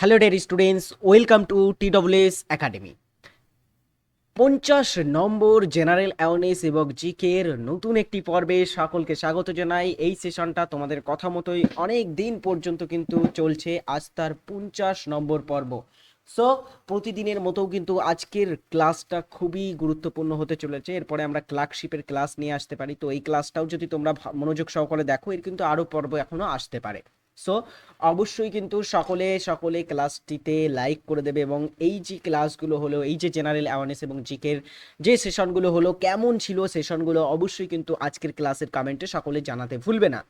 Hello dear students welcome to TWS academy পঞ্চাশ নম্বর general awareness এবং জিকের নতুন একটি পর্বে সকলকে স্বাগত জানাই। এই সেশনটা তোমাদের কথা মতোই অনেক দিন পর্যন্ত কিন্তু চলছে। আজ তার পঞ্চাশ নম্বর পর্ব। সো প্রতিদিনের মতো কিন্তু আজকের ক্লাসটা খুবই গুরুত্বপূর্ণ হতে চলেছে। এরপরে আমরা ক্লার্কশিপের ক্লাস নিয়ে আসতে পারি। তো এই ক্লাসটাও যদি তোমরা মনোযোগ সহকারে দেখো, এর কিন্তু আরও পর্ব এখনও আসতে পারে। সো অবশ্যই কিন্তু সকলে সকলে ক্লাসটিতে লাইক করে দেবে এবং এই যে ক্লাসগুলো হলো, এই যে জেনারেল অ্যাওয়ারনেস এবং জিকের যে সেশনগুলো হলো, কেমন ছিল সেশনগুলো অবশ্যই কিন্তু আজকের ক্লাসের কমেন্টে সকলে জানাতে ভুলবে না।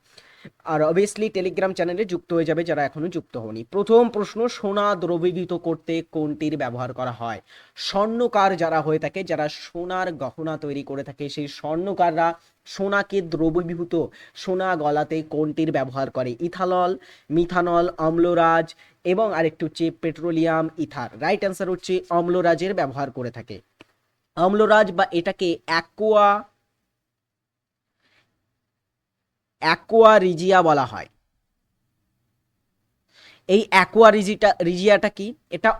আর অবভিয়াসলি টেলিগ্রাম চ্যানেলে যুক্ত হয়ে যাবে যারা এখনও যুক্ত হয়নি প্রথম প্রশ্ন, সোনা দ্রবীভূত করতে কোনটির ব্যবহার করা হয়? স্বর্ণকার যারা হয়ে থাকে, যারা সোনার গহনা তৈরি করে থাকে, সেই স্বর্ণকাররা সোনাকে দ্রবীভূত, সোনা গলাতে কোনটির ব্যবহার করে? ইথানল মিথানল, অম্লরাজ এবং আরেকটি হচ্ছে পেট্রোলিয়াম, ইথার। রাইট অ্যান্সার হচ্ছে অম্লরাজের ব্যবহার করে থাকে। অম্লরাজ বা এটাকে অ্যাকোয়া অ্যাকোয়া রিজিয়া বলা হয়। এই অ্যাকোয়া রিজিটা রিজিয়াটা কি? এটা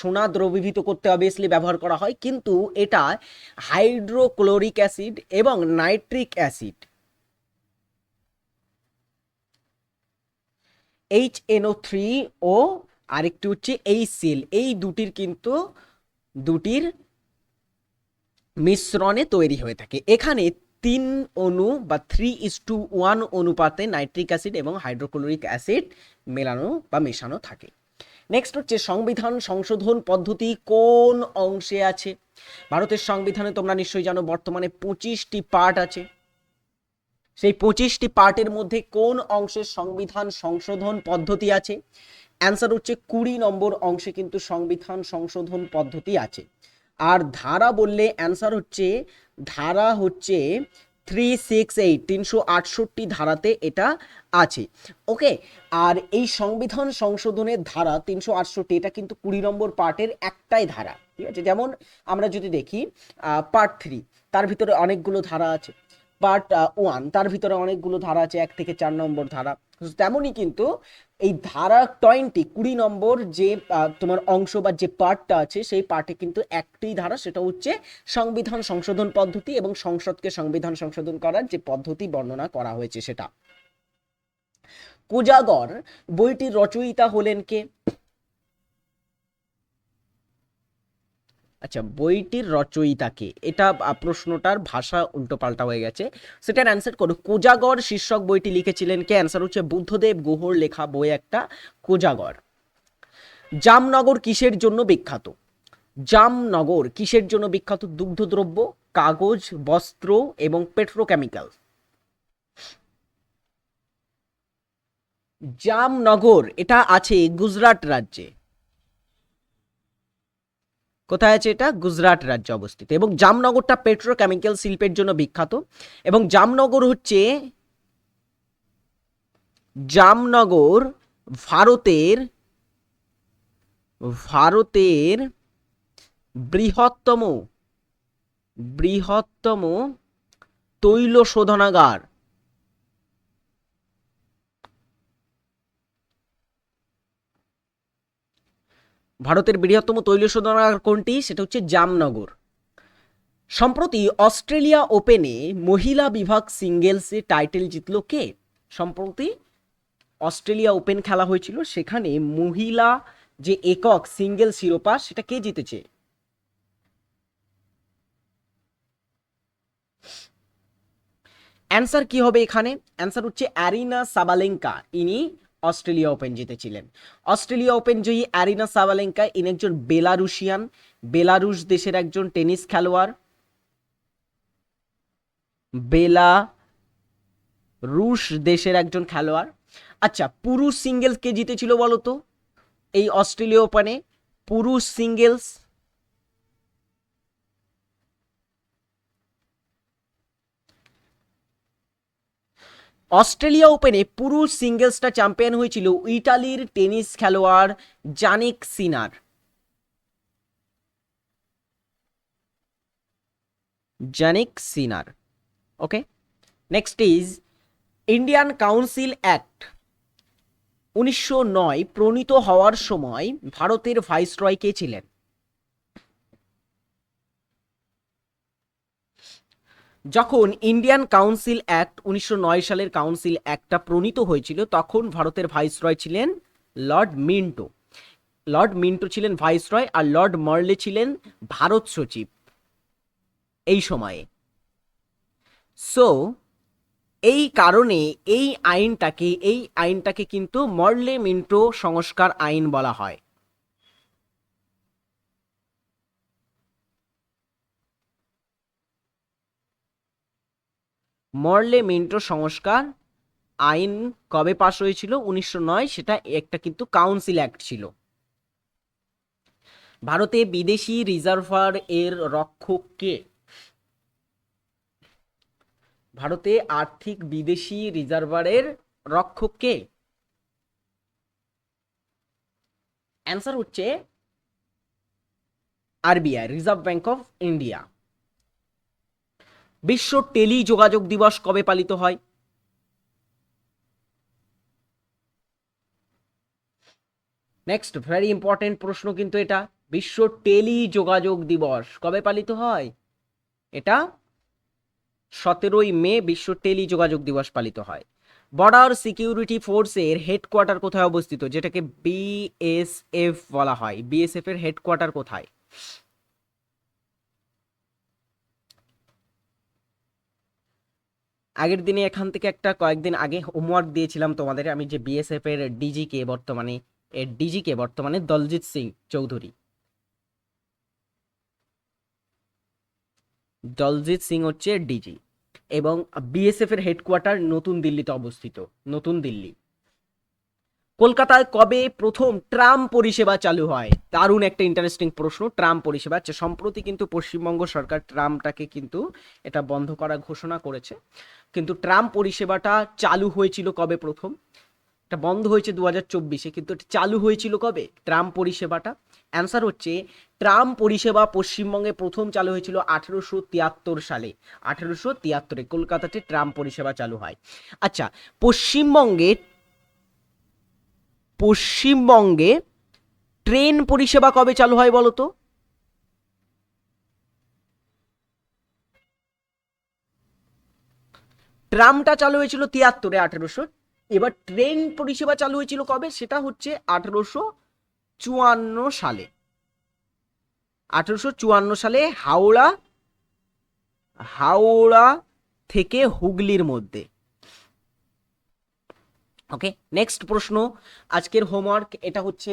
সোনা দ্রবীভূত করতে অবভিয়াসলি ব্যবহার করা হয়, কিন্তু এটা হাইড্রোক্লোরিক অ্যাসিড এবং nitric acid H NO three ও আরেকটি হচ্ছে এই সিল এই দুটির কিন্তু, দুটির মিশ্রণে তৈরি হয়ে থাকে। এখানে তিন অণু বা থ্রি ইস টু ওয়ান অনুপাতে নাইট্রিক অ্যাসিড এবং হাইড্রোক্লোরিক অ্যাসিড মেলানো বা মেশানো থাকে। নেক্সট হচ্ছে সংবিধান সংশোধন পদ্ধতি কোন অংশে আছে? ভারতের সংবিধানে তোমরা নিশ্চয়ই জানো বর্তমানে পঁচিশটি পার্ট আছে। সেই পঁচিশটি পার্টের মধ্যে কোন অংশের সংবিধান সংশোধন পদ্ধতি আছে? অ্যান্সার হচ্ছে কুড়ি নম্বর অংশে কিন্তু সংবিধান সংশোধন পদ্ধতি আছে। আর ধারা বললে অ্যান্সার হচ্ছে, ধারা হচ্ছে থ্রি সিক্স এইট তিনশো আটষট্টি ধারাতে এটা আছে। ওকে আর এই সংবিধান সংশোধনের ধারা তিনশো আটষট্টি, এটা কিন্তু কুড়ি নম্বর পার্টের একটাই ধারা। ঠিক আছে? যেমন আমরা যদি দেখি পার্ট থ্রি তার ভিতরে অনেকগুলো ধারা আছে। পার্ট ওয়ান তার ভিতরে অনেকগুলো ধারা আছে, এক থেকে চার নম্বর ধারা। তেমনই কিন্তু এই ধারা টোয়েন্টি কুড়ি নম্বর যে তোমার অংশ বা যে পার্টটা আছে, সেই পার্টে কিন্তু একটি ধারা, সেটা হচ্ছে সংবিধান সংশোধন পদ্ধতি এবং সংসদকে সংবিধান সংশোধন করার যে পদ্ধতি বর্ণনা করা হয়েছে সেটা। কোজাগর, বইটির রচয়িতা হলেন কে? আচ্ছা বইটির রচয়িতাকে এটা প্রশ্নটার ভাষা উল্টোপাল্টা হয়ে গেছে। সেটার অ্যান্সার করো। কোজাগর শীর্ষক বইটি লিখেছিলেন কে? অ্যান্সার হচ্ছে বুদ্ধদেব গুহর লেখা বই একটা, কোজাগর। জামনগর কিসের জন্য বিখ্যাত? জামনগর কিসের জন্য বিখ্যাত? দুগ্ধদ্রব্য, কাগজ, বস্ত্র এবং পেট্রোকেমিক্যাল জামনগর, এটা আছে গুজরাট রাজ্যে। কোথায় আছে এটা? গুজরাট রাজ্যে অবস্থিত। এবং জামনগরটা পেট্রোকেমিক্যাল শিল্পের জন্য বিখ্যাত। এবং জামনগর হচ্ছে জামনগর ভারতের ভারতের বৃহত্তম বৃহত্তম তৈল শোধনাগার। ভারতের বৃহত্তম তৈল শোধনাগার কোনটি? সেটা হচ্ছে জামনগর। সম্প্রতি অস্ট্রেলিয়া ওপেনে মহিলা বিভাগ সিঙ্গেলসে টাইটেল জিতলো কে? সম্প্রতি অস্ট্রেলিয়া ওপেন খেলা হয়েছিল, সেখানে মহিলা যে একক সিঙ্গেল শিরোপা, সেটা কে জিতেছে? অ্যান্সার কি হবে এখানে? অ্যান্সার হচ্ছে অ্যারিনা সাবালেঙ্কা। ইনি অস্ট্রেলিয়া ওপেন জিতেছিলেন। অস্ট্রেলিয়া ওপেন জয়ী অ্যারিনা সাবালেঙ্কা ইনি একজন বেলারুশিয়ান। বেলারুশ দেশের একজন টেনিস খেলোয়াড়। বেলা রুশ দেশের একজন খেলোয়াড়। আচ্ছা পুরুষ সিঙ্গেলস কে জিতেছিল বলতো এই অস্ট্রেলিয়া ওপেনে পুরুষ সিঙ্গেলস অস্ট্রেলিয়া ওপেনে পুরুষ সিঙ্গেলসটা চ্যাম্পিয়ন হয়েছিল ইটালির টেনিস খেলোয়াড় Jannik Sinner. Jannik Sinner, okay? Next is Indian council act উনিশশো নয় প্রণীত হওয়ার সময় ভারতের ভাইসরয় কে ছিলেন। যখন ইন্ডিয়ান কাউন্সিল অ্যাক্ট উনিশশো নয় সালের কাউন্সিল অ্যাক্টটা প্রণীত হয়েছিল, তখন ভারতের ভাইসরয় ছিলেন লর্ড মিন্টো। লর্ড মিন্টো ছিলেন ভাইসরয় আর লর্ড মার্লে ছিলেন ভারত সচিব এই সময়ে। সো এই কারণে এই আইনটাকে এই আইনটাকে কিন্তু মর্লে মিন্টো সংস্কার আইন বলা হয়। মর্লে মিন্টো সংস্কার আইন কবে পাশ হয়েছিল? উনিশশো নয়। সেটা একটা কিন্তু কাউন্সিল অ্যাক্ট ছিল। ভারতে বিদেশি রিজার্ভার এর রক্ষক কে? ভারতে আর্থিক বিদেশি রিজার্ভারের রক্ষক কে? অ্যান্সার হচ্ছে RBI, reserve bank of India. বিশ্ব টেলি যোগাযোগ দিবস কবে পালিত হয়? নেক্সট ভেরি ইম্পর্টেন্ট প্রশ্ন কিন্তু এটা, বিশ্ব টেলি যোগাযোগ দিবস কবে পালিত হয়? এটা সতেরোই মে বিশ্ব টেলি যোগাযোগ দিবস পালিত হয়। বর্ডার সিকিউরিটি ফোর্সের হেডকোয়ার্টার কোথায় অবস্থিত? যেটাকে বিএসএফ বলা হয়। বিএসএফ এর হেডকোয়ার্টার কোথায়? আগের দিনে এখান থেকে একটা কয়েকদিন আগে হোমওয়ার্ক দিয়েছিলাম তোমাদের। আমি যে বিএসএফ এর ডিজি কে বর্তমানে, এর ডিজি কে বর্তমানে দলজিৎ সিং চৌধুরী। দলজিৎ সিং হচ্ছে ডিজি এবং বিএসএফ এর হেডকোয়ার্টার নতুন দিল্লিতে অবস্থিত, নতুন দিল্লি। কলকাতায় কবে প্রথম ট্রাম পরিষেবা চালু হয়? দারুণ একটা ইন্টারেস্টিং প্রশ্ন, ট্রাম পরিষেবা। আচ্ছা সম্প্রতি কিন্তু পশ্চিমবঙ্গ সরকার ট্রামটাকে কিন্তু এটা বন্ধ করার ঘোষণা করেছে। কিন্তু ট্রাম পরিষেবাটা চালু হয়েছিল কবে প্রথম? এটা বন্ধ হয়েছে দু হাজার চব্বিশে, কিন্তু এটা চালু হয়েছিল কবে? ট্রাম পরিষেবাটা? অ্যান্সার হচ্ছে, ট্রাম পরিষেবা পশ্চিমবঙ্গে প্রথম চালু হয়েছিল আঠেরোশো তিয়াত্তর সালে। আঠেরোশো তিয়াত্তরে কলকাতাতে ট্রাম পরিষেবা চালু হয়। আচ্ছা পশ্চিমবঙ্গে পশ্চিমবঙ্গে ট্রেন পরিষেবা কবে চালু হয় বলো তো ট্রামটা চালু হয়েছিল তিয়াত্তরে, আঠেরোশো। এবার ট্রেন পরিষেবা চালু হয়েছিল কবে? সেটা হচ্ছে আঠেরোশো চুয়ান্ন সালে। আঠেরোশো চুয়ান্ন সালে হাওড়া হাওড়া থেকে হুগলির মধ্যে। ওকে নেক্সট প্রশ্ন। আজকের হোমওয়ার্ক এটা হচ্ছে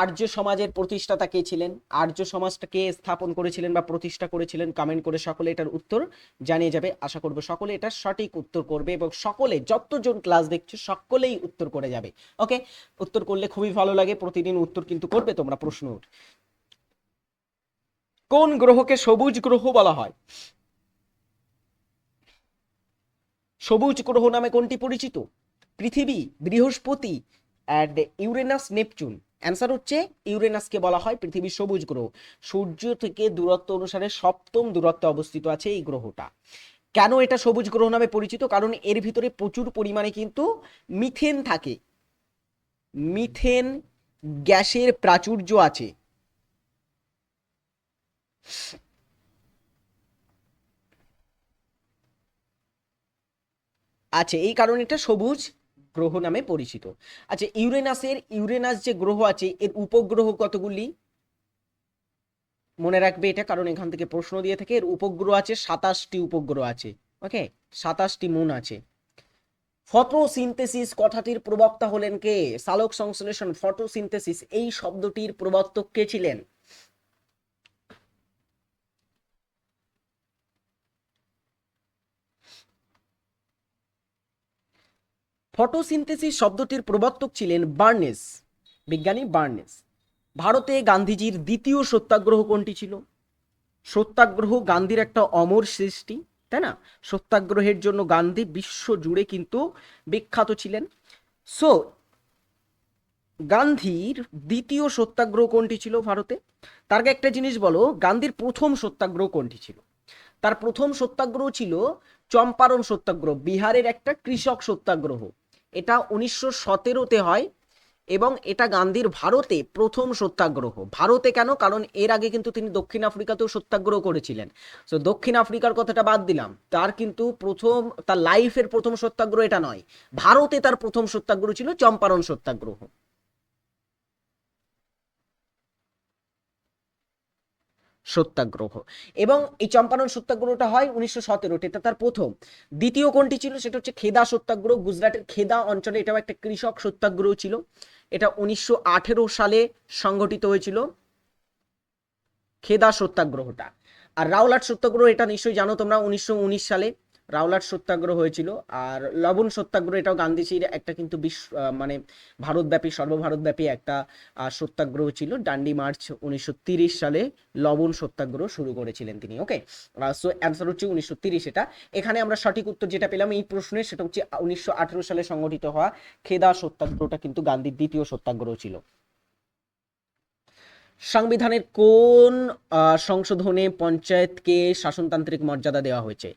আর্য সমাজের প্রতিষ্ঠাতা কে ছিলেন? আর্য সমাজটাকে স্থাপন করেছিলেন বা প্রতিষ্ঠা করেছিলেন কমেন্ট করে সকলে এটার উত্তর জানিয়ে যাবে। আশা করব সকলে এটা সঠিক উত্তর করবে এবং সকলে যতজন ক্লাস দেখছ সকলেই উত্তর করে যাবে। ওকে উত্তর করলে খুবই ভালো লাগে, প্রতিদিন উত্তর কিন্তু করবে তোমরা প্রশ্ন কোন গ্রহকে সবুজ গ্রহ বলা হয়? সবুজ গ্রহ নামে কোনটি পরিচিত? পৃথিবী, বৃহস্পতি অ্যান্ড ইউরেনাস নেপচুন অ্যান্সার হচ্ছে ইউরেনাসকে বলা হয় পৃথিবীর সবুজ গ্রহ। সূর্য থেকে দূরত্ব অনুসারে সপ্তম দূরত্বে অবস্থিত আছে এই গ্রহটা। কেন এটা সবুজ গ্রহ নামে পরিচিত? কারণ এর ভিতরে প্রচুর পরিমাণে কিন্তু মিথেন থাকে। মিথেন গ্যাসের প্রাচুর্য আছে। আছে, এই কারণে এটা সবুজ। গ্রহ নামে পরিচিত। আচ্ছা ইউরেনাসের, ইউরেনাস যে গ্রহ আছে, এর উপগ্রহ কতগুলি? মনে রাখবে এটা, কারণ এখান থেকে প্রশ্ন দিয়ে থাকে, এর উপগ্রহ আছে, সাতাশটি উপগ্রহ আছে ওকে সাতাশটি মুন আছে। ফটোসিনথেসিস কথাটির প্রবক্তা হলেন কে? সালোক সংশ্লেষণ ফটোসিনথেসিস এই শব্দটির প্রবর্তক কে ছিলেন? ফটোসিনথেসিস শব্দটির প্রবর্তক ছিলেন বার্নেস, বিজ্ঞানী বার্নেস। ভারতে গান্ধীজির দ্বিতীয় সত্যাগ্রহ কোনটি ছিল? সত্যাগ্রহ গান্ধীর একটা অমর সৃষ্টি, তাই না? সত্যাগ্রহের জন্য গান্ধী বিশ্ব জুড়ে কিন্তু বিখ্যাত ছিলেন। সো গান্ধীর দ্বিতীয় সত্যাগ্রহ কোনটি ছিল ভারতে? তার একটা জিনিস বলো, গান্ধীর প্রথম সত্যাগ্রহ কোনটি ছিল? তার প্রথম সত্যাগ্রহ ছিল চম্পারণ সত্যাগ্রহ, বিহারের একটা কৃষক সত্যাগ্রহ। এটা উনিশশো সতেরোতে হয় এবং এটা গান্ধীর ভারতে প্রথম সত্যাগ্রহ। ভারতে কেন? কারণ এর আগে কিন্তু তিনি দক্ষিণ আফ্রিকাতেও সত্যাগ্রহ করেছিলেন। সো দক্ষিণ আফ্রিকার কথাটা বাদ দিলাম। তার কিন্তু প্রথম, তার লাইফের প্রথম সত্যাগ্রহ এটা নয়। ভারতে তার প্রথম সত্যাগ্রহ ছিল চম্পারণ সত্যাগ্রহ। সত্যাগ্রহ। এবং এই চম্পারণ সত্যাগ্রহটা হয় উনিশশো সতেরোটি এটা তার প্রথম। দ্বিতীয় কোনটি ছিল সেটা হচ্ছে খেদা সত্যাগ্রহ। গুজরাটের খেদা অঞ্চলে এটাও একটা কৃষক সত্যাগ্রহ ছিল। এটা উনিশশো আঠেরো সালে সংগঠিত হয়েছিল খেদা সত্যাগ্রহটা। আর রাওলাট সত্যাগ্রহ, এটা নিশ্চয়ই জানো তোমরা, উনিশশো উনিশ সালে। রাওলাট সত্যাগ্রহ হয়েছিল আর লবণ সত্যাগ্রহ, এটাও গান্ধীজির একটা কিন্তু বিশ্ব মানে ভারতব্যাপী, সর্বভারতব্যাপী একটা সত্যাগ্রহ ছিল। ডান্ডি মার্চ উনিশশো সালে লবণ সত্যাগ্রহ শুরু করেছিলেন তিনি ওকে সো অ্যান্সার হচ্ছে উনিশশো এটা। এখানে আমরা সঠিক উত্তর যেটা পেলাম এই প্রশ্নে, সেটা হচ্ছে উনিশশো আঠেরো সালে সংগঠিত হওয়া খেদা সত্যাগ্রহটা কিন্তু গান্ধীর দ্বিতীয় সত্যাগ্রহ ছিল। সংবিধানের কোন সংশোধনে পঞ্চায়েতকে শাসনতান্ত্রিক মর্যাদা দেওয়া হয়েছে?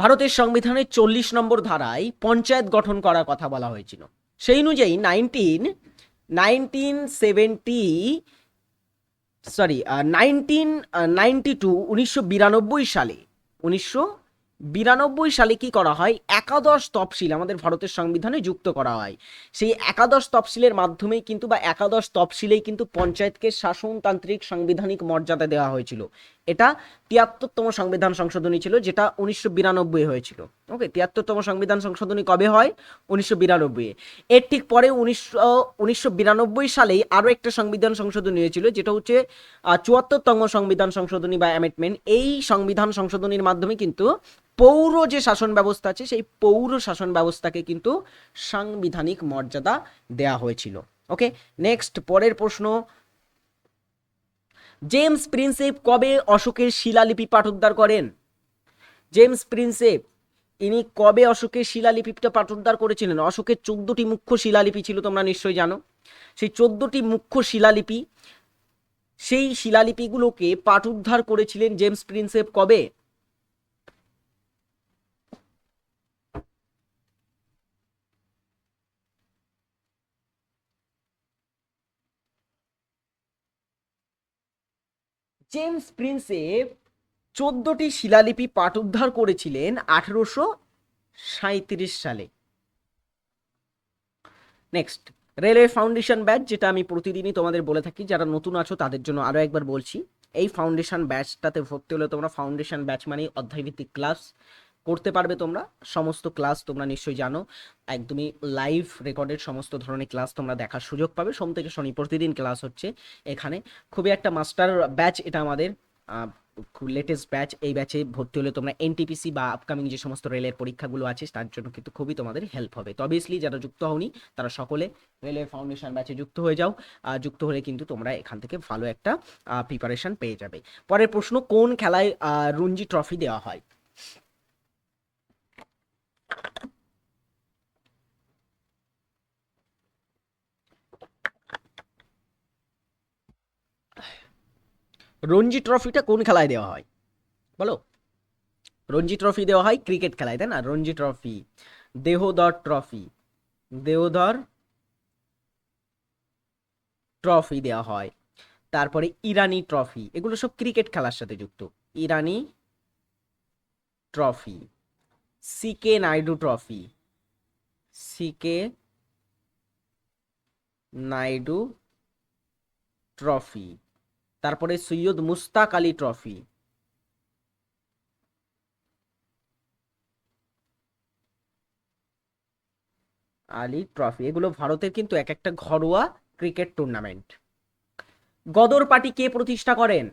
ভারতের সংবিধানের চল্লিশ নম্বর ধারায় পঞ্চায়েত গঠন করার কথা বলা হয়েছিল। সেই অনুযায়ী nineteen nineteen seventy sorry nineteen ninety two উনিশশো বিরানব্বই সালে, উনিশশো বিরানব্বই সালে কি করা হয়? একাদশ তফসিল আমাদের ভারতের সংবিধানে যুক্ত করা হয়। সেই একাদশ তফসিলের মাধ্যমেই কিন্তু বা একাদশ তফসিলেই কিন্তু পঞ্চায়েতকে শাসনতান্ত্রিক সাংবিধানিক মর্যাদা দেওয়া হয়েছিল। এটা তিয়াত্তরতম সংবিধান সংশোধনী ছিল, যেটা উনিশশো বিরানব্বই হয়েছিল। ওকে তিয়াত্তরতম সংবিধান সংশোধনী কবে হয়? উনিশশো বিরানব্বই এর ঠিক পরে উনিশশো উনিশশো বিরানব্বই সালেই আরও একটা সংবিধান সংশোধনী হয়েছিল, যেটা হচ্ছে চুয়াত্তরতম সংবিধান সংশোধনী বা অ্যামেন্ডমেন্ট এই সংবিধান সংশোধনীর মাধ্যমে কিন্তু পৌর যে শাসন ব্যবস্থা আছে, সেই পৌর শাসন ব্যবস্থাকে কিন্তু সাংবিধানিক মর্যাদা দেয়া হয়েছিল। ওকে নেক্সট পরের প্রশ্ন। জেমস প্রিন্সেপ কবে অশোকের শিলালিপি পাঠোদ্ধার করেন? জেমস প্রিন্সেপ, ইনি কবে অশোকের শিলালিপিটা পাঠোদ্ধার করেছিলেন? অশোকের চোদ্দটি মুখ্য শিলালিপি ছিল, তোমরা নিশ্চয়ই জানো। সেই চোদ্দটি মুখ্য শিলালিপি, সেই শিলালিপিগুলোকে পাঠোদ্ধার করেছিলেন জেমস প্রিন্সেপ কবে? জেমস প্রিন্সেপ চোদ্দটি শিলালিপি পাঠ উদ্ধার করেছিলেন আঠেরোশো সাঁত্রিশ সালে। নেক্সট রেলওয়ে ফাউন্ডেশন ব্যাচ, যেটা আমি প্রতিদিনই তোমাদের বলে থাকি, যারা নতুন আছো তাদের জন্য আরও একবার বলছি, এই ফাউন্ডেশন ব্যাচটাতে ভর্তি হলে তোমরা ফাউন্ডেশন ব্যাচ মানে অধ্যায়ভিত্তিক ক্লাস। করতে পারবে তোমরা। সমস্ত ক্লাস তোমরা নিশ্চয়ই জানো। একদমই লাইভ রেকর্ডেড সমস্ত ধরনের ক্লাস তোমরা দেখার সুযোগ পাবে। সোম থেকে শনি প্রতিদিন ক্লাস হচ্ছে এখানে। খুবই একটা মাস্টার ব্যাচ এটা আমাদের। লেটেস্ট ব্যাচ এই ব্যাচে ভর্তি হলে তোমরা এনটিপিসি বা আপকামিং যে সমস্ত রেলের পরীক্ষাগুলো আছে, তার জন্য কিন্তু খুবই তোমাদের হেল্প হবে। তো অবভিয়াসলি যারা যুক্ত হওনি, তারা সকলে রেলের ফাউন্ডেশন ব্যাচে যুক্ত হয়ে যাও। যুক্ত হলে কিন্তু তোমরা এখান থেকে ভালো একটা প্রিপারেশন পেয়ে যাবে। পরের প্রশ্ন, কোন খেলায় রঞ্জি ট্রফি দেওয়া হয়? রঞ্জি ট্রফিটা কোন খেলায় দেওয়া হয়? বলো। রঞ্জি ট্রফি দেওয়া হয় ক্রিকেট খেলায়, তাই না? Ranji trophy, Deodhar trophy Deodhar trophy দেওয়া হয়। তারপরে ইরানি ট্রফি, এগুলো সব ক্রিকেট খেলার সাথে যুক্ত। Irani trophy. CK Naidu trophy CK Naidu trophy তারপরে সৈয়দ মুস্তাক আলী ট্রফি আলী ট্রফি এগুলো ভারতের কিন্তু এক একটা ঘরোয়া ক্রিকেট টুর্নামেন্ট গদর পার্টি কে প্রতিষ্ঠা করেন?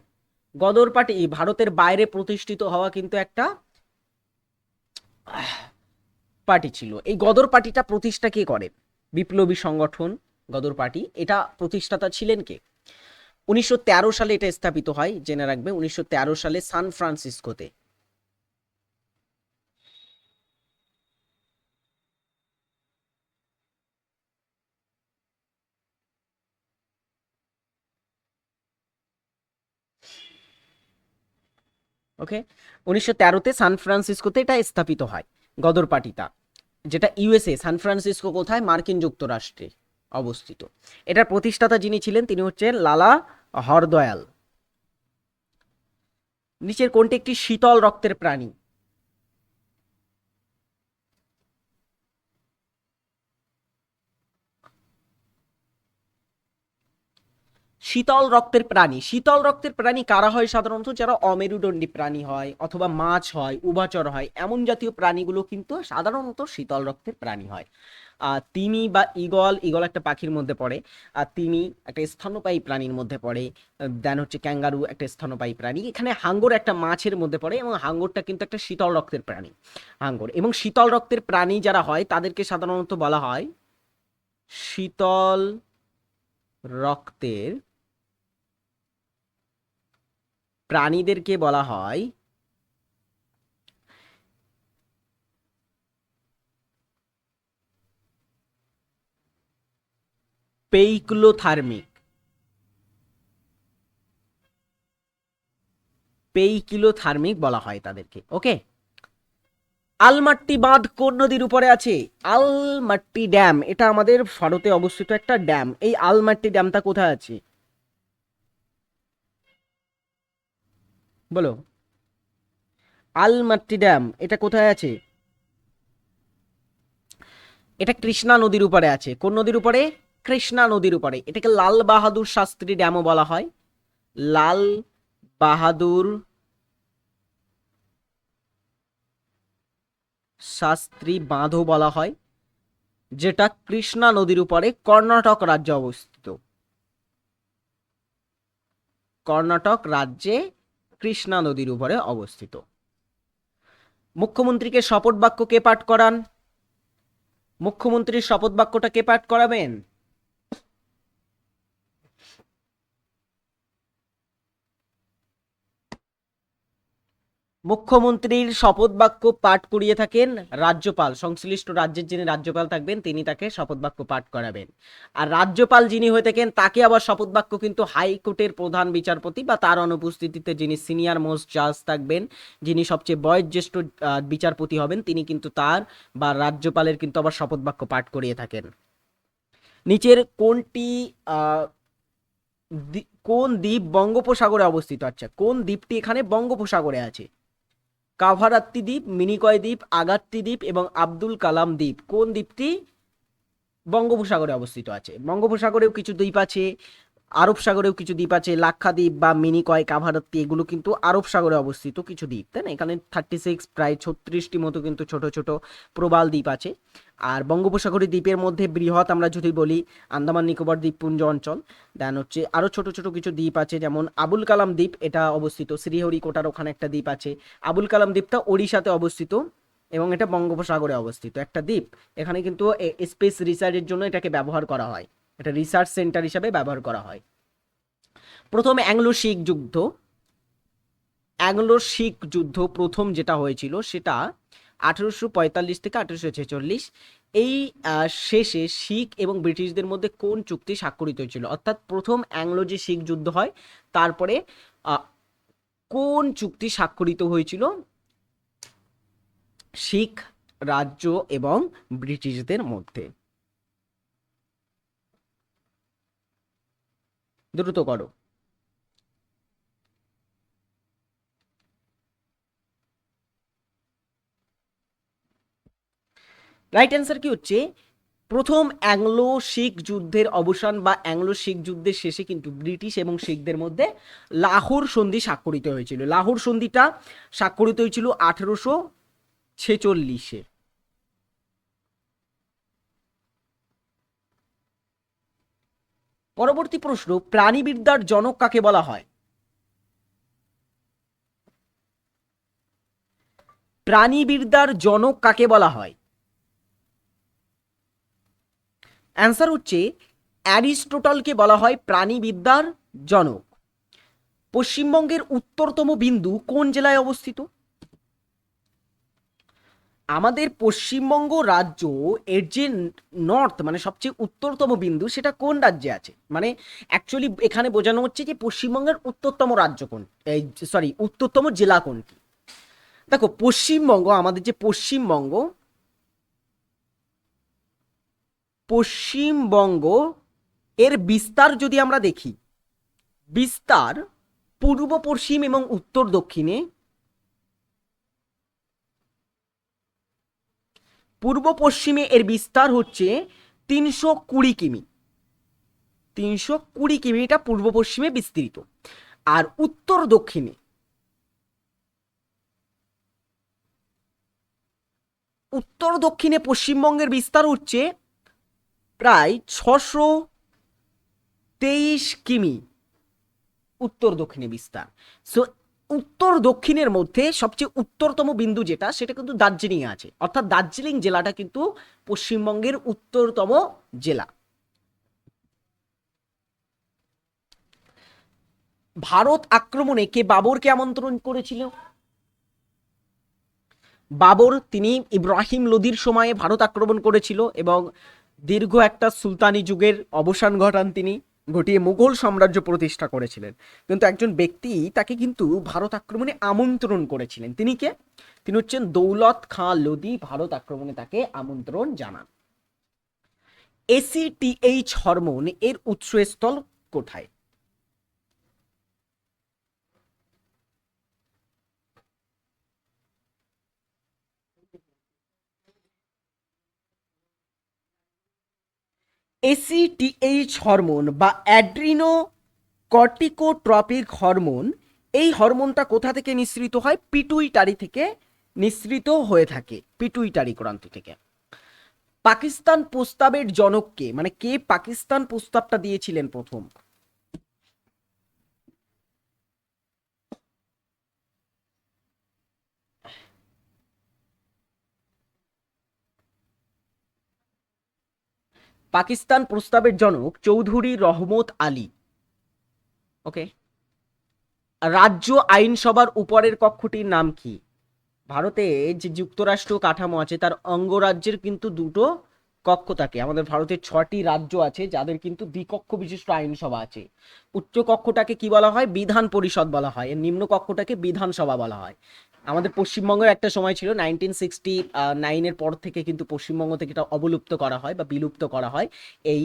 গদর পার্টি ভারতের বাইরে প্রতিষ্ঠিত হওয়া কিন্তু একটা পার্টি ছিল। এই গদর পার্টিটা প্রতিষ্ঠা কে করে? বিপ্লবী সংগঠন গদর পার্টি। এটা প্রতিষ্ঠাতা ছিলেন কে? উনিশশো তেরো সালে এটা স্থাপিত হয়, জেনে রাখবে, উনিশশো তেরো সালে সান ফ্রান্সিসকোতে। ওকে? উনিশশো তেরোতে সান ফ্রান্সিসকোতে এটা স্থাপিত হয় গদর পাটিতা যেটা ইউএসএ, সান ফ্রান্সিসকো কোথায়? মার্কিন যুক্তরাষ্ট্রে অবস্থিত। এটার প্রতিষ্ঠাতা যিনি ছিলেন, তিনি হচ্ছেন লালা হরদয়াল। নিচের কোনটি একটি শীতল রক্তের প্রাণী? শীতল রক্তের প্রাণী। শীতল রক্তের প্রাণী কারা হয় সাধারণত? যারা অমেরুদণ্ডী প্রাণী হয় অথবা মাছ হয় উভচর হয় এমন জাতীয় প্রাণীগুলো কিন্তু সাধারণত শীতল রক্তের প্রাণী হয়। আহ, তিমি বা ইগল ইগল একটা পাখির মধ্যে পড়ে। আর তিমি একটা স্তন্যপায়ী প্রাণীর মধ্যে পড়ে। দেন হচ্ছে ক্যাঙ্গারু একটা স্তন্যপায়ী প্রাণী। এখানে হাঙ্গর একটা মাছের মধ্যে পড়ে এবং হাঙ্গরটা কিন্তু একটা শীতল রক্তের প্রাণী হাঙ্গর। এবং শীতল রক্তের প্রাণী যারা হয় তাদেরকে সাধারণত বলা হয় শীতল রক্তের প্রাণীদেরকে বলা হয় পেইক্লোথার্মিক। পেইকিলোথার্মিক বলা হয় তাদেরকে, ওকে? আলমাট্টি বাঁধ কোন নদীর উপরে আছে? আলমাট্টি ড্যাম, এটা আমাদের ভারতে অবস্থিত একটা ড্যাম। এই আলমাট্টি ড্যামটা কোথায় আছে? বলো। আলমাট্টি ড্যাম এটা কোথায় আছে? এটা কৃষ্ণা নদীর উপরে আছে। কোন নদীর উপরে? কৃষ্ণা নদীর উপরে। এটাকে লাল বাহাদুর শাস্ত্রী ড্যামও বলা হয়। লাল বাহাদুর শাস্ত্রী বাঁধও বলা হয়, যেটা কৃষ্ণা নদীর উপরে কর্ণাটক রাজ্যে অবস্থিত। কর্ণাটক রাজ্যে কৃষ্ণা নদীর উপরে অবস্থিত। মুখ্যমন্ত্রীকে শপথ বাক্য কে পাঠ করান? মুখ্যমন্ত্রীর শপথ বাক্যটা কে পাঠ করাবেন? মুখ্যমন্ত্রীর শপথ বাক্য পাঠ করিয়ে থাকেন রাজ্যপাল। সংশ্লিষ্ট রাজ্যের যিনি রাজ্যপাল থাকবেন, তিনি তাকে শপথ বাক্য পাঠ করাবেন। আর রাজ্যপাল যিনি হয়ে থাকেন, তাকে আবার শপথ বাক্য কিন্তু হাইকোর্টের প্রধান বিচারপতি বা তার অনুপস্থিতিতে যিনি সিনিয়র মোস্ট জাজ থাকবেন, যিনি সবচেয়ে বয়োজ্যেষ্ঠ বিচারপতি হবেন, তিনি কিন্তু তার বা রাজ্যপালের কিন্তু আবার শপথ বাক্য পাঠ করিয়ে থাকেন। নিচের কোনটি কোন দ্বীপ বঙ্গোপসাগরে অবস্থিত? আচ্ছা কোন দ্বীপটি এখানে বঙ্গোপসাগরে আছে? কাভারাত্তি দ্বীপ, মিনিকয় দ্বীপ, আগাত্তি দ্বীপ এবং আব্দুল কালাম দ্বীপ। কোন দ্বীপটি বঙ্গোপসাগরে অবস্থিত আছে? বঙ্গোপসাগরেও কিছু দ্বীপ আছে। আরব সাগরেও কিছু দ্বীপ আছে, লাক্ষাদ্বীপ বা মিনিকয় কাভারাত্তি এগুলো কিন্তু আরব সাগরে অবস্থিত কিছু দ্বীপ, তাই না? এখানে থার্টি সিক্স প্রায় ছত্রিশটি মতো কিন্তু ছোট ছোট প্রবাল দ্বীপ আছে। আর বঙ্গোপসাগরের দ্বীপের মধ্যে বৃহৎ আমরা যদি বলি আন্দামান নিকোবর দ্বীপপুঞ্জ অঞ্চল দেন হচ্ছে আরও ছোট ছোট কিছু দ্বীপ আছে, যেমন আবুল কালাম দ্বীপ এটা অবস্থিত শ্রীহরিকোটার ওখানে একটা দ্বীপ আছে। আবুল কালাম দ্বীপটা ওড়িশাতে অবস্থিত এবং এটা বঙ্গোপসাগরে অবস্থিত একটা দ্বীপ। এখানে কিন্তু স্পেস রিসার্চের জন্য এটাকে ব্যবহার করা হয়। এটা রিসার্চ সেন্টার হিসাবে ব্যবহার করা হয়। প্রথম অ্যাংলো শিখ যুদ্ধ। অ্যাংলো শিখ যুদ্ধ প্রথম যেটা হয়েছিল সেটা আঠেরোশো পঁয়তাল্লিশ থেকে আঠেরোশো ছেচল্লিশ। এই শেষে শিখ এবং ব্রিটিশদের মধ্যে কোন চুক্তি স্বাক্ষরিত হয়েছিল? অর্থাৎ প্রথম অ্যাংলো যে শিখ যুদ্ধ হয়, তারপরে কোন চুক্তি স্বাক্ষরিত হয়েছিল? শিখ রাজ্য এবং ব্রিটিশদের মধ্যে। দ্রুত করো। রাইট অ্যান্সার কি হচ্ছে? প্রথম অ্যাংলো শিখ যুদ্ধের অবসান বা অ্যাংলো শিখ যুদ্ধের শেষে কিন্তু ব্রিটিশ এবং শিখদের মধ্যে লাহোর সন্ধি স্বাক্ষরিত হয়েছিল। লাহোর সন্ধিটা স্বাক্ষরিত হয়েছিল আঠেরোশো ছেচল্লিশে। পরবর্তী প্রশ্ন, প্রাণীবিদ্যার জনক কাকে বলা হয়? প্রাণীবিদ্যার জনক কাকে বলা হয়? অ্যান্সার হচ্ছে, অ্যারিস্টোটলকে বলা হয় প্রাণীবিদ্যার জনক। পশ্চিমবঙ্গের উত্তরতম বিন্দু কোন জেলায় অবস্থিত? আমাদের পশ্চিমবঙ্গ রাজ্য এর যে নর্থ মানে সবচেয়ে উত্তরতম বিন্দু সেটা কোন রাজ্যে আছে? মানে অ্যাকচুয়ালি এখানে বোঝানো হচ্ছে যে পশ্চিমবঙ্গের উত্তরতম রাজ্য কোন, এই সরি উত্তরতম জেলা কোনটি দেখো, পশ্চিমবঙ্গ, আমাদের যে পশ্চিমবঙ্গ পশ্চিমবঙ্গ এর বিস্তার যদি আমরা দেখি, বিস্তার পূর্ব, পশ্চিম এবং উত্তর, দক্ষিণে পূর্ব পশ্চিমে এর বিস্তার হচ্ছে তিনশো কুড়ি কিমি। তিনশো কুড়ি কিমি এটা পূর্ব পশ্চিমে বিস্তৃত। আর উত্তর দক্ষিণে উত্তর দক্ষিণে পশ্চিমবঙ্গের বিস্তার হচ্ছে প্রায় ছশো তেইশ কিমি। উত্তর দক্ষিণে বিস্তার। সো উত্তর দক্ষিণের মধ্যে সবচেয়ে উত্তরতম বিন্দু যেটা, সেটা কিন্তু দার্জিলিং আছে। অর্থাৎ দার্জিলিং জেলাটা কিন্তু পশ্চিমবঙ্গের উত্তরতম জেলা। ভারত আক্রমণে কে বাবরকে আমন্ত্রণ করেছিল? বাবর, তিনি ইব্রাহিম লোদির সময়ে ভারত আক্রমণ করেছিল এবং দীর্ঘ একটা সুলতানি যুগের অবসান ঘটান তিনি। ঘটিয়ে মুঘল সাম্রাজ্য প্রতিষ্ঠা করেছিলেন। কিন্তু একজন ব্যক্তি তাকে কিন্তু ভারত আক্রমণে আমন্ত্রণ করেছিলেন। তিনি কে? তিনি হচ্ছেন দৌলত খাঁ লোদি ভারত আক্রমণে তাকে আমন্ত্রণ জানান। এসিটিএইচ হরমোন এর উৎসস্থল কোথায়? এসিটিএইচ হরমোন বা অ্যাড্রিনো কর্টিকোট্রপিক হরমোন এই হরমোনটা কোথা থেকে নিঃসৃত হয়? পিটুইটারি থেকে নিঃসৃত হয়ে থাকে, পিটুইটারি ক্রান্তি থেকে। পাকিস্তান প্রস্তাবের জনককে মানে কে পাকিস্তান প্রস্তাবটা দিয়েছিলেন প্রথম? পাকিস্তান প্রস্তাবের জনক চৌধুরী রহমত আলী। ওকে রাজ্য আইনসভার উপরের কক্ষটির নাম কি? ভারতে যে যুক্তরাষ্ট্র কাঠামো আছে, তার অঙ্গরাজ্যের কিন্তু দুটো কক্ষ থাকে। আমাদের ভারতের ছটি রাজ্য আছে, যাদের কিন্তু দ্বিকক্ষ বিশিষ্ট আইনসভা আছে। উচ্চ কক্ষটাকে কি বলা হয়? বিধান পরিষদ বলা হয়। এর নিম্ন কক্ষটাকে বিধানসভা বলা হয়। আমাদের পশ্চিমবঙ্গের একটা সময় ছিল নাইনটিন সিক্সটি নাইনের পর থেকে কিন্তু পশ্চিমবঙ্গ থেকে এটা অবলুপ্ত করা হয় বা বিলুপ্ত করা হয় এই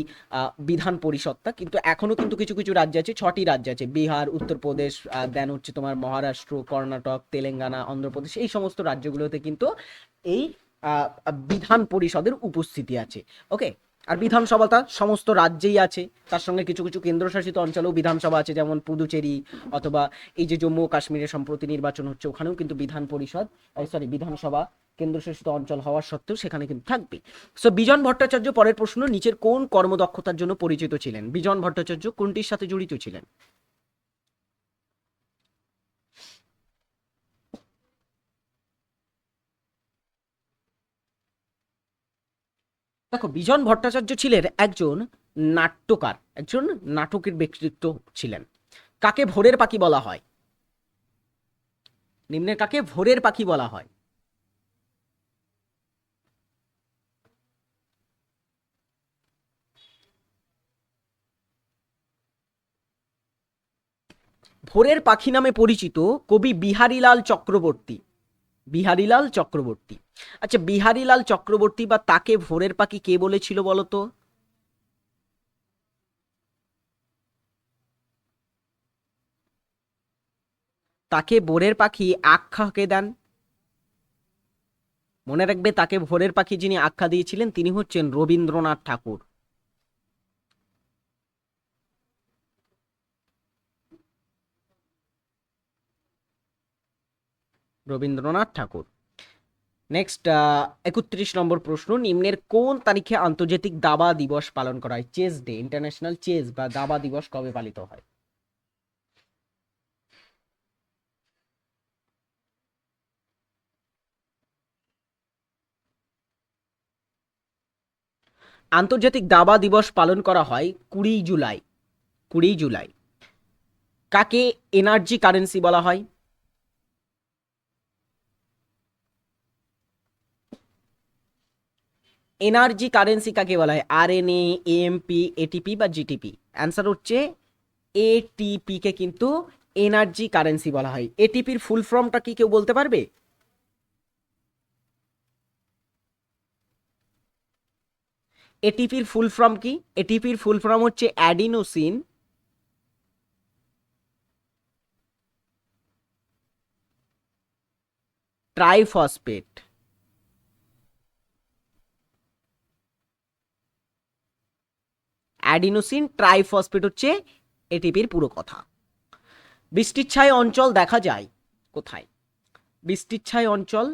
বিধান পরিষদটা। কিন্তু এখনও কিন্তু কিছু কিছু রাজ্য আছে, ছটি রাজ্য আছে। বিহার, উত্তরপ্রদেশ দেন হচ্ছে তোমার মহারাষ্ট্র, কর্ণাটক, তেলেঙ্গানা, অন্ধ্রপ্রদেশ। এই সমস্ত রাজ্যগুলোতে কিন্তু এই বিধান পরিষদের উপস্থিতি আছে। ওকে আর বিধানসভাটা সমস্ত রাজ্যেই আছে। তার সঙ্গে কিছু কিছু কেন্দ্রশাসিত অঞ্চলেও বিধানসভা আছে, যেমন পুদুচেরি অথবা এই যে জম্মু কাশ্মীরে সম্প্রতি নির্বাচন হচ্ছে, ওখানেও কিন্তু বিধান পরিষদ সরি বিধানসভা কেন্দ্রশাসিত অঞ্চল হওয়ার সত্ত্বেও সেখানে কিন্তু থাকবে। সো বিজন ভট্টাচার্য, পরের প্রশ্ন, নিচের কোন কর্মদক্ষতার জন্য পরিচিত ছিলেন? বিজন ভট্টাচার্য কোনটির সাথে জড়িত ছিলেন? দেখো, বিজন ভট্টাচার্য ছিলেন একজন নাট্যকার, একজন নাটকের ব্যক্তিত্ব ছিলেন। কাকে ভোরের পাখি বলা হয়? নিম্নের কাকে ভোরের পাখি বলা হয়? ভোরের পাখি নামে পরিচিত কবি বিহারীলাল চক্রবর্তী। বিহারীলাল চক্রবর্তী। আচ্ছা বিহারীলাল চক্রবর্তী বা তাকে ভোরের পাখি কে বলেছিল বলতো? তাকে ভোরের পাখি আখ্যা কে দেন? মনে রাখবে তাকে ভোরের পাখি যিনি আখ্যা দিয়েছিলেন, তিনি হচ্ছেন রবীন্দ্রনাথ ঠাকুর। রবীন্দ্রনাথ ঠাকুর। নেক্সট একত্রিশ নম্বর প্রশ্ন, নিম্নের কোন তারিখে আন্তর্জাতিক দাবা দিবস পালন করা হয়? চেস ডে ইন্টারন্যাশনাল চেস বা দাবা দিবস কবে পালিত হয়? আন্তর্জাতিক দাবা দিবস পালন করা হয় কুড়ি জুলাই। কুড়ি জুলাই। কাকে এনার্জি কারেন্সি বলা হয়? এনার্জি কারেন্সি কাকে বলা হয়? আর এন এএমপি, এটিপি বা জিটিপি? অ্যান্সার হচ্ছে এটিপি কে কিন্তু এনার্জি কারেন্সি বলা হয়। এটিপির ফুল ফর্মটা কি কেউ বলতে পারবে? এটিপির ফুল ফর্ম কি? এটিপির ফুল ফর্ম হচ্ছে অ্যাডিনোসিন। ট্রাইফসফেট। অ্যাডিনোসিন ট্রাইফসফেট হচ্ছে এটিপির পুরো কথা। বৃষ্টির ছায় অঞ্চল দেখা যায় কোথায়? বৃষ্টির ছায় অঞ্চল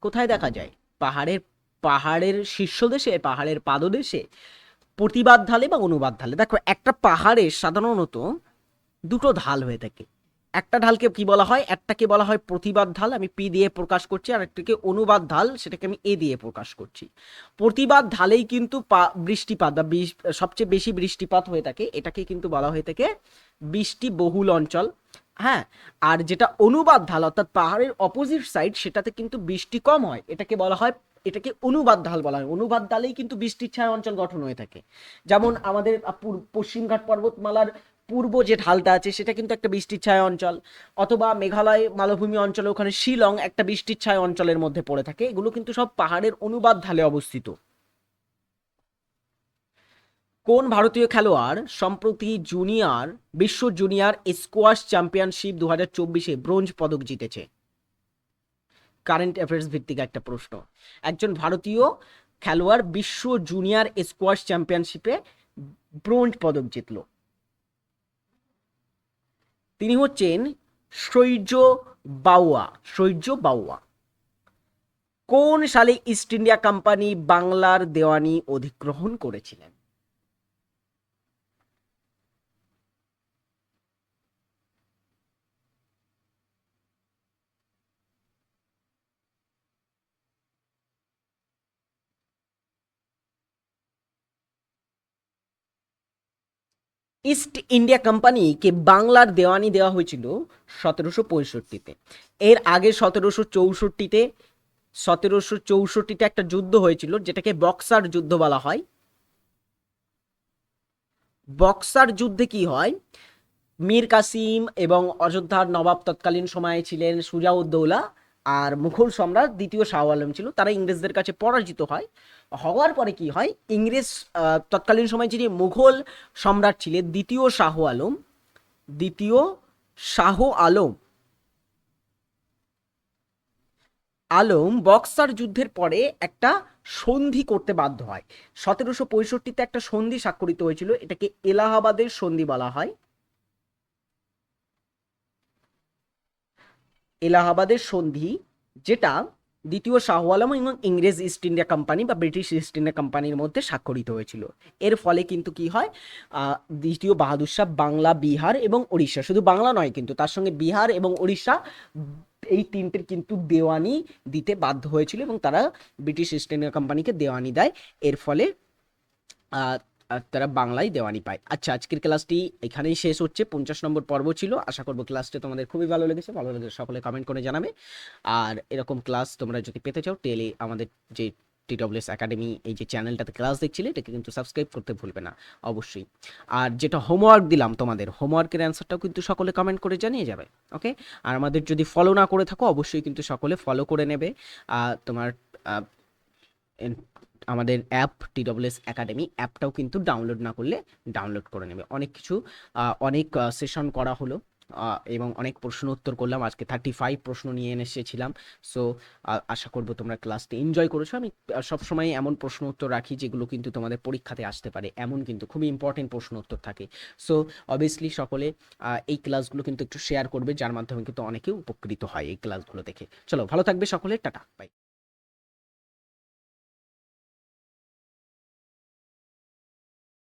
কোথায় দেখা যায়? পাহাড়ের পাহাড়ের শীর্ষ দেশে পাহাড়ের পাদদেশে, প্রতিবাদ ঢালে বা অনুবাদ ঢালে। দেখো, একটা পাহাড়ে সাধারণত দুটো ঢাল হয়ে থাকে। একটা ঢালকে কি বলা হয়? একটাকে বলা হয় প্রতিবাদ ঢাল। আমি পি দিয়ে প্রকাশ করছি, আর একটাকে অনুবাদ ঢাল, সেটাকে আমি এ দিয়ে প্রকাশ করছি। প্রতিবাদ ঢালেই কিন্তু বৃষ্টিপাত বা সবচেয়ে বেশি বৃষ্টিপাত হয়ে থাকে। এটাকে কিন্তু বলা হয়ে থাকে বৃষ্টি বহুল অঞ্চল। হ্যাঁ? আর যেটা অনুবাদ ঢাল, অর্থাৎ পাহাড়ের অপোজিট সাইড সেটাতে কিন্তু বৃষ্টি কম হয়। এটাকে বলা হয়, এটাকে অনুবাদ ঢাল বলা হয়। অনুবাদ ঢালেই কিন্তু বৃষ্টির ছায়া অঞ্চল গঠন হয়ে থাকে। যেমন আমাদের পশ্চিমঘাট পর্বতমালার পূর্ব যে ঢালটা আছে, সেটা কিন্তু একটা বৃষ্টির ছায়া অঞ্চল। অথবা মেঘালয়, মালভূমি অঞ্চলে, ওখানে শিলং একটা বৃষ্টির ছায়া অঞ্চলের মধ্যে পড়ে থাকে। এগুলো কিন্তু সব পাহাড়ের অনুবাদ ঢালে অবস্থিত। কোন ভারতীয় খেলোয়াড় সম্প্রতি জুনিয়র, বিশ্ব জুনিয়র স্কোয়াশ চ্যাম্পিয়নশিপ দু হাজার চব্বিশে ব্রোঞ্জ পদক জিতেছে? কারেন্ট অ্যাফেয়ার্স ভিত্তিক একটা প্রশ্ন। একজন ভারতীয় খেলোয়াড় বিশ্ব জুনিয়র স্কোয়াশ চ্যাম্পিয়নশিপে ব্রোঞ্জ পদক জিতল। তিনি হচ্ছেন সৈর্য বাউয়া সৈর্য বাউয়া কোন সালে ইস্ট ইন্ডিয়া কোম্পানি বাংলার দেওয়ানি অধিগ্রহণ করেছিলেন? ইস্ট ইন্ডিয়া কোম্পানিকে বাংলার দেওয়ানি দেওয়া হয়েছিল সতেরোশো পঁয়ষট্টিতে। এর আগে সতেরোশো চৌষট্টিতে সতেরোশো চৌষট্টিতে একটা যুদ্ধ হয়েছিল যেটাকে বক্সার যুদ্ধ বলা হয়। বক্সার যুদ্ধে কি হয়? মীর কাসিম এবং অযোধ্যার নবাব তৎকালীন সময়ে ছিলেন সুজাউদ্দৌলা আর মুঘল সম্রাট দ্বিতীয় শাহ আলম ছিল, তারা ইংরেজদের কাছে পরাজিত হয়। হওয়ার পরে কি হয়? ইংরেজ তৎকালীন সময়ে যিনি মুঘল সম্রাট ছিলেন, দ্বিতীয় শাহ আলম, দ্বিতীয় শাহ আলম আলম বক্সার যুদ্ধের পরে একটা সন্ধি করতে বাধ্য হয়। সতেরোশো পঁয়ষট্টিতে একটা সন্ধি স্বাক্ষরিত হয়েছিল, এটাকে এলাহাবাদের সন্ধি বলা হয়। এলাহাবাদের সন্ধি, যেটা দ্বিতীয় শাহ আলম এবং ইংরেজ ইস্ট ইন্ডিয়া কোম্পানি বা ব্রিটিশ ইস্ট ইন্ডিয়া কোম্পানির মধ্যে স্বাক্ষরিত হয়েছিল। এর ফলে কিন্তু কি হয় দ্বিতীয় বাহাদুর শাহ বাংলা, বিহার এবং উড়িষ্যা শুধু বাংলা নয় কিন্তু, তার সঙ্গে বিহার এবং উড়িষ্যা এই তিনটের কিন্তু দেওয়ানি দিতে বাধ্য হয়েছিল এবং তারা ব্রিটিশ ইস্ট ইন্ডিয়া কোম্পানিকে দেওয়ানি দেয়। এর ফলে তারা বাংলায় দেওয়ানি পায়। আচ্ছা আজকের ক্লাসটি এখানেই শেষ হচ্ছে। পঞ্চাশ নম্বর পর্ব ছিল। আশা করব ক্লাসটি তোমাদের খুবই ভালো লেগেছে। ভালো লেগেছে সকলে কমেন্ট করে জানাবে। আর এরকম ক্লাস তোমরা যদি পেতে চাও টেলে আমাদের যে টিডব্লিউএস একাডেমি এই যে চ্যানেলটাতে ক্লাস দেখছিলে, এটাকে কিন্তু সাবস্ক্রাইব করতে ভুলবে না, অবশ্যই। আর যেটা হোমওয়ার্ক দিলাম তোমাদের হোমওয়ার্কের অ্যান্সারটাও কিন্তু সকলে কমেন্ট করে জানিয়ে যাবে ওকে আর আমাদের যদি ফলো না করে থাকো, অবশ্যই কিন্তু সকলে ফলো করে নেবে। তোমার আমাদের অ্যাপ টিডব্লিউএস একাডেমি, অ্যাপটাও কিন্তু ডাউনলোড না করলে ডাউনলোড করে নেবে। অনেক কিছু অনেক সেশন করা হলো এবং অনেক প্রশ্ন উত্তর করলাম। আজকে থার্টি ফাইভ প্রশ্ন নিয়ে এসেছিলাম। সো আশা করব তোমরা ক্লাসটি এনজয় করেছ। আমি সবসময় এমন প্রশ্ন উত্তর রাখি যেগুলো কিন্তু তোমাদের পরীক্ষাতে আসতে পারে। এমন কিন্তু খুবই ইম্পর্টেন্ট প্রশ্ন উত্তর থাকে। সো অবভিয়াসলি সকলে এই ক্লাসগুলো কিন্তু একটু শেয়ার করবে, যার মাধ্যমে কিন্তু অনেকে উপকৃত হয় এই ক্লাসগুলো দেখে। চলো, ভালো থাকবে সকলে, টাটা বাই